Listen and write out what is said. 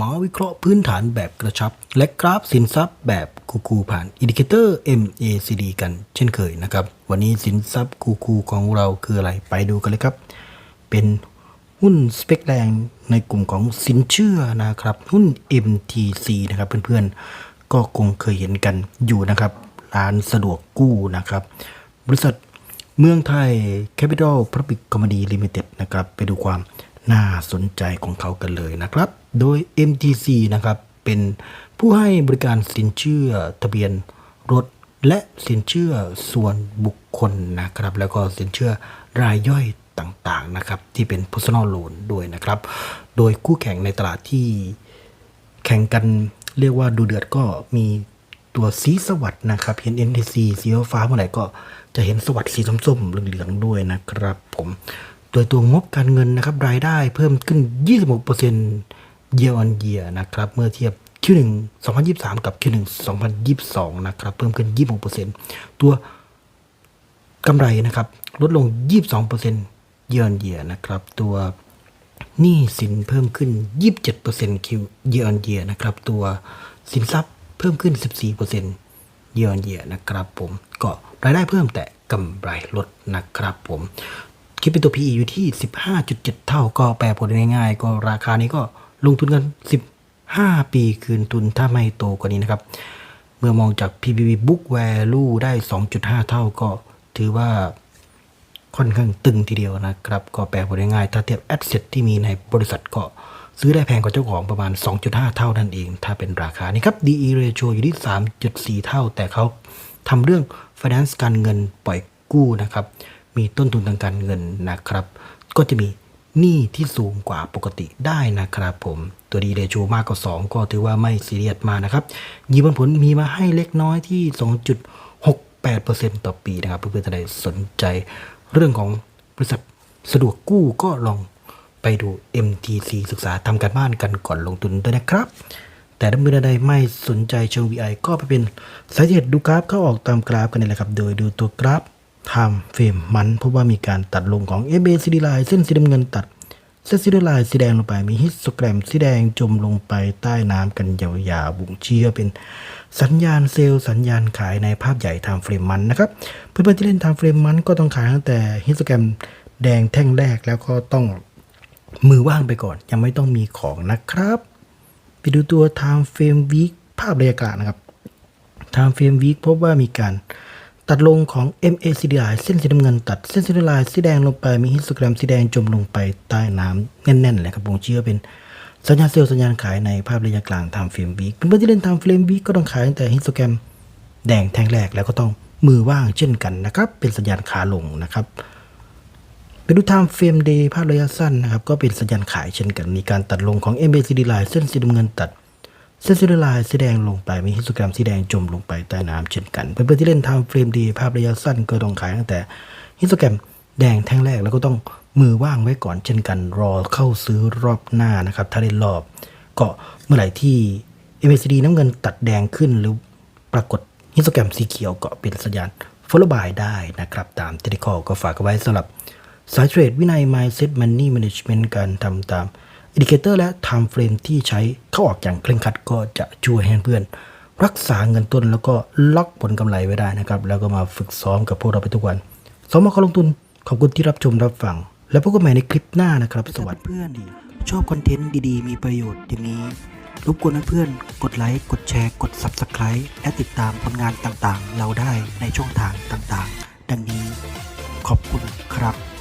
มาวิเคราะห์พื้นฐานแบบกระชับ และกราฟสินทรัพย์แบบคูคูผ่านอินดิเคเตอร์ MACD กันเช่นเคยนะครับ วันนี้สินทรัพย์คูคูของเราคืออะไรไปดูกันเลยครับ เป็นหุ้นสเปกแรงในกลุ่มของสินเชื่อนะครับ หุ้น MTC นะครับเพื่อนๆ ก็คงเคยเห็นกันอยู่นะครับ ร้านสะดวกกู้นะครับ บริษัทเมืองไทย Capital Public Company Limited นะครับ ไปดูความน่าสนใจของเขากันเลยนะครับ โดย MTC นะครับเป็นผู้ให้บริการสินเชื่อทะเบียนรถ และสินเชื่อส่วนบุคคลนะครับ แล้วก็สินเชื่อรายย่อยต่างๆนะครับที่เป็น personal loan ด้วยนะครับ โดยคู่แข่งในตลาดที่แข่งกันเรียกว่าดูเดือดก็มีตัวสีสวัสดนะครับเห็น NTC สีฟ้าเมื่อไหร่ก็จะเห็นสวัสดสีส้มๆเหลืองๆด้วยนะครับผม โดยตัวงบการเงินนะครับรายได้เพิ่มขึ้น 26% year on year นะครับ เมื่อเทียบ Q1 2023 กับ Q1 2022 นะครับ เพิ่มขึ้น 26%ตัวกำไรนะครับ ลดลง 22%เยือนเยียนะครับ ตัวหนี้สินเพิ่มขึ้น 27%คิวเยือนเยียนะครับ ตัวสินทรัพย์เพิ่มขึ้น 14%เยือนเยียนะครับผม ก็รายได้เพิ่มแต่กำไรลดนะครับผมคิดเป็นตัว PE อยู่ที่ 15.7 เท่าก็แปลผลง่ายๆ ก็ราคานี้ก็ ลงทุนกัน 15 ปีคืนทุนถ้าไม่โตกว่านี้นะครับ เมื่อมองจาก PBB Book Value ได้ 2.5 เท่าก็ถือว่าค่อนข้างตึงทีเดียวนะครับ ก็แปลผลง่ายๆถ้าเทียบ Asset ที่มีในบริษัทก็ซื้อได้แพงกว่าเจ้าของประมาณ 2.5 เท่านั่นเอง ถ้าเป็นราคานี้ครับ DE ratio อยู่ที่ 3.4 เท่า แต่เขาทำเรื่อง finance การเงินปล่อยกู้นะครับ มีต้นทุนทางการเงินนะครับ ก็จะมี หนี้ที่สูงกว่าปกติได้นะครับผม ตัวดีเรชูมากกว่า 2 ก็ถือว่าไม่ซีเรียสมากนะครับยีผลผลมีมาให้เล็กน้อยที่ 2.68%ต่อปีนะครับ เพื่อนๆท่านใดสนใจเรื่องของบริษัทสะดวกกู้ก็ลองไปดู MTC ศึกษาทำการบ้านกันก่อนลงทุนด้วยนะครับ แต่ถ้าเมื่อใดไม่สนใจเชิง VI ก็ไปเป็นสายเหตุดูกราฟเข้าออกตามกราฟกันนี่แหละครับ โดยดูตัวกราฟ time frame มันพบว่ามีการตัดลงของ MACD line เส้นสีน้ำเงินตัด เส้นสีแดงสีแดงลงไปมีฮิสโตแกรมสีแดงจมลงไปใต้น้ำกันยาวๆบุ่งเชียเป็นสัญญาณเซลล์สัญญาณขายในภาพใหญ่ time frame มันนะครับ เพื่อนๆที่เล่น time frame มันก็ต้องขายตั้งแต่ฮิสโตแกรมแดงแท่งแรกแล้วก็ต้องมือว่างไปก่อน ยังไม่ต้องมีของนะครับไปดูตัว time frame week ภาพบระยะกางนะครับ time frame week พบว่ามีการ ตัดลงของ MACD เส้นสีน้ำเงินตัดเส้นสีน้ำลายสีแดงลงไปมีฮิสโตแกรมสีแดงจมลงไปใต้น้ำแน่นๆเลยครับผมเชื่อเป็นสัญญาณเซลล์สัญญาณขายในภาพระยะกลาง time frame week เพื่อนๆที่เล่น time frame week ก็ต้องขายตั้งแต่ฮิสโตแกรมแดงแท่งแรกแล้วก็ต้องมือว่างเช่นกันนะครับ เป็นสัญญาณขาลงนะครับไปดู time frame day ภาพระยะสั้นนะครับก็เป็นสัญญาณขายเช่นกันมีการตัดลงของ MACD line เส้นสีน้ำเงินตัด เส้นสีลายสีแดงลงไปมีฮิสโตแกรมสีแดงจมลงไปใต้น้ำเช่นกัน เพื่อนๆที่เล่น time frame day ภาพระยะสั้นก็ต้องขายตั้งแต่ฮิสโตแกรมแดงแท่งแรกแล้วก็ต้องมือว่างไว้ก่อนเช่นกันรอเข้าซื้อรอบหน้านะครับ ถ้าเล่นรอบ ก็เมื่อไหร่ที่ MACD น้ำเงินตัดแดงขึ้นหรือปรากฏฮิสโตแกรมสีเขียวก็เป็นสัญญาณ follow by ได้นะครับ ตามเทคนิคก็ฝากไว้สำหรับสายเทรดวินัย mindset money management การทำตาม อินดิเคเตอร์และ time frame ที่ใช้เข้าออกอย่างเคร่งครัดก็จะช่วยให้เพื่อน รักษาเงินต้นแล้วก็ล็อกผลกำไรไว้ได้นะครับ แล้วก็มาฝึกซ้อมกับพวกเราไปทุกวันซ้อมมาขลงทุนขอบคุณที่รับชมรับฟัง แล้วพบกันใหม่ในคลิปหน้านะครับ สวัสดีเพื่อนชอบคอนเทนต์ดีๆ มีประโยชน์อย่างนี้รบกวนเพื่อนๆกดไลค์ กดแชร์ กด Subscribe และติดตามผลงานต่างๆ เราได้ในช่องทางต่างๆ ดังนี้ขอบคุณครับ